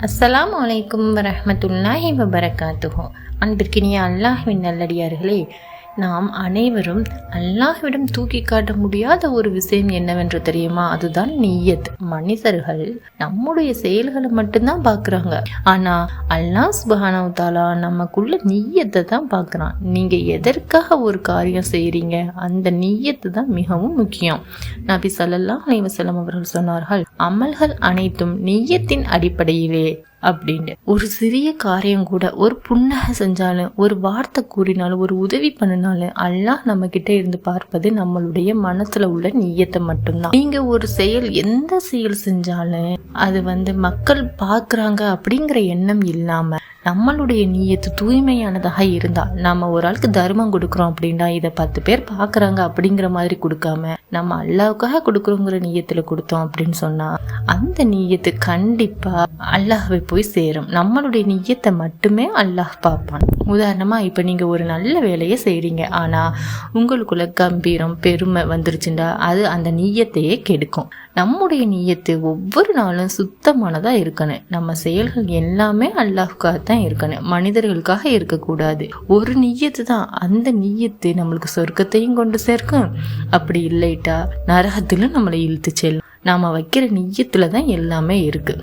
அஸ்லாம் வலைக்கும் வரமத்துல்லாஹி வபரகாத்துஹு. அன்பிற்கினிய அல்லாஹ்வின் நல்லடியார்களே நாம் அனைவரும் அல்லாஹ்விடம் தூக்கி காட்ட முடியாத ஒரு விஷயம் என்னவென்று தெரியுமா? அதுதான் நீயத். மனிதர்கள் நம்முடைய செயல்களை மட்டும்தான் பார்க்குறாங்க. ஆனா அல்லாஹ் சுபஹானஹு தாலா நமக்குள்ள நீயத்தை தான் பார்க்குறான். நீங்க எதற்காக ஒரு காரியம் செய்கிறீங்க அந்த நீயத்து தான் மிகவும் முக்கியம். நபி ஸல்லல்லாஹு அலைவசலம் அவர்கள் சொன்னார்கள் அமல்கள் அனைத்தும் நீயத்தின் அடிப்படையிலே. அப்படின்னு ஒரு சிறிய காரியம் கூட ஒரு புன்னகை செஞ்சாலும் ஒரு வார்த்தை கூறினாலும் ஒரு உதவி பண்ணினாலும் அல்லாஹ் நம்ம கிட்ட இருந்து பார்ப்பது நம்மளுடைய மனசுல உள்ள நீயத்தை மட்டும்தான். நீங்க ஒரு செயல் எந்த செயல் செஞ்சாலும் அது வந்து மக்கள் பாக்குறாங்க அப்படிங்கிற எண்ணம் இல்லாம நம்மளுடைய நீயத்து தூய்மையானதாக இருந்தால் நம்ம ஒரு ஆளுக்கு தர்மம் கொடுக்குறோம் அப்படின்னா இதை பத்து பேர் பார்க்குறாங்க அப்படிங்கிற மாதிரி கொடுக்காம நம்ம அல்லாவுக்காக கொடுக்குறோங்கிற நீயத்தில் கொடுத்தோம் அப்படின்னு சொன்னால் அந்த நீயத்து கண்டிப்பாக அல்லாஹை போய் சேரும். நம்மளுடைய நீயத்தை மட்டுமே அல்லாஹ் பார்ப்பான். உதாரணமாக இப்போ நீங்கள் ஒரு நல்ல வேலையை செய்கிறீங்க ஆனால் உங்களுக்குள்ள கம்பீரம் பெருமை வந்துருச்சுண்டா அது அந்த நீயத்தையே கெடுக்கும். நம்முடைய நீயத்து ஒவ்வொரு நாளும் சுத்தமானதாக இருக்கணும். நம்ம செயல்கள் எல்லாமே அல்லாஹுக்காக தான் இருக்கணும். மனிதர்களுக்காக இருக்கக்கூடாது. ஒரு நீயத்து தான். அந்த நீயத்து நம்மளுக்கு சொர்க்கத்தையும் கொண்டு சேர்க்கும். அப்படி இல்லைட்டா நரகத்திலும் நம்மளை இழுத்து செல்லும். நாம வைக்கிற நீயத்துல தான் எல்லாமே இருக்கு.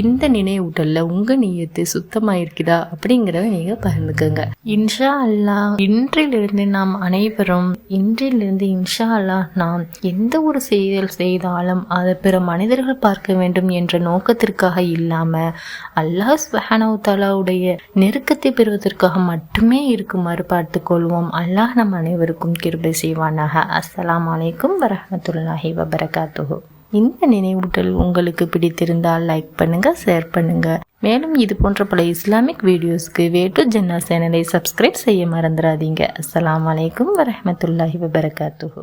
இந்த நினைவூட்டல்ல உங்க நீயத்து சுத்தமா இருக்குதா அப்படிங்கறத நீங்க பகிர்ந்துக்கோங்க. இன்ஷா அல்லாஹ் இன்றிலிருந்து நாம் அனைவரும் இன்றிலிருந்து இன்ஷா அல்லாஹ் நாம் எந்த ஒரு செயல் செய்தாலும் அதை பிற மனிதர்கள் பார்க்க வேண்டும் என்ற நோக்கத்திற்காக இல்லாம அல்லாஹ் சுஹானவுத்தாலாவுடைய நெருக்கத்தை பெறுவதற்காக மட்டுமே இருக்குமாறு பார்த்து கொள்வோம். அல்லாஹ் நம் அனைவருக்கும் கிருபை செய்வானாக. அஸ்லாம் அலைக்கும் வரமத்துல்லாஹி வபரகாத்துஹு. இந்த நினைவூட்டல் உங்களுக்கு பிடித்திருந்தால் லைக் பண்ணுங்க ஷேர் பண்ணுங்க. மேலும் இது போன்ற பல இஸ்லாமிக் வீடியோஸ்க்கு வே டு ஜென்னா சேனலை சப்ஸ்கிரைப் செய்ய மறந்துடாதீங்க. அஸ்லாம் வலைக்கம் வரமத்துல்லாஹி வபரகாத்துஹு.